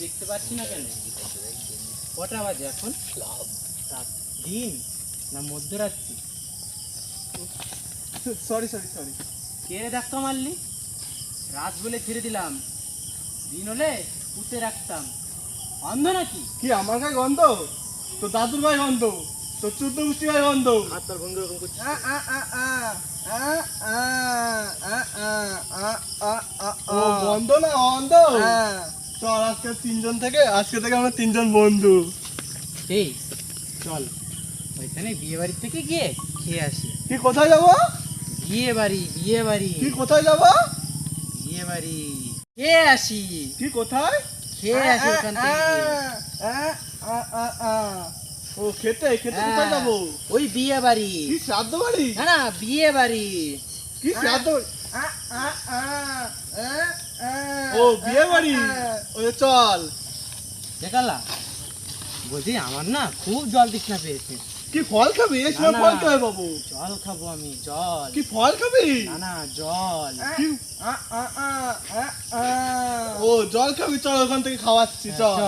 দেখতে পাচ্ছি না কেন কটা বাজে এখন দিন না মধ্যরাত্রি সরি সরি সরি কে ডাক্তার মারলি রাত বলে ছেড়ে দিলাম দিন হলে পুঁতে রাখতাম অন্ধ নাকি কি আমার গায়ে গন্ধ তো দাদুর ভাই গন্ধ তো চোদ্দ আহ গায়ে গন্ধ হাত তার বন্ধু এরকম করছে গন্ধ না অন্ধ চল আজকে তিনজন থেকে আজকে থেকে আমরা তিনজন বন্ধু। এই চল ওইখানে বিয়ে বাড়ি থেকে গিয়ে খেয়ে আসি। কি কোথায় যাব? বিয়ে বাড়ি বিয়ে বাড়ি কি কোথায় যাব? বিয়ে বাড়ি খেয়ে আসি। কি কোথায়? খেয়ে আসি ওখান থেকে। ও খেতে খেতে হ্যাঁ, কোথায় যাব? ওই বিয়ে বাড়ি কি শ্রাদ্ধ বাড়ি? না না বিয়ে বাড়ি? কি শ্রাদ্ধ ও বিয়ে বাড়ি চল। দেখালা বলছি আমার না খুব জল তৃষ্ণা পেয়েছে। কি ফল খাবি? এই সময় ফল খাবে বাবু। জল খাব আমি জল। কি ফল খাবি? না না জল। ও জল খাবি? চল ওখান থেকে খাওয়াচ্ছি চল। চ।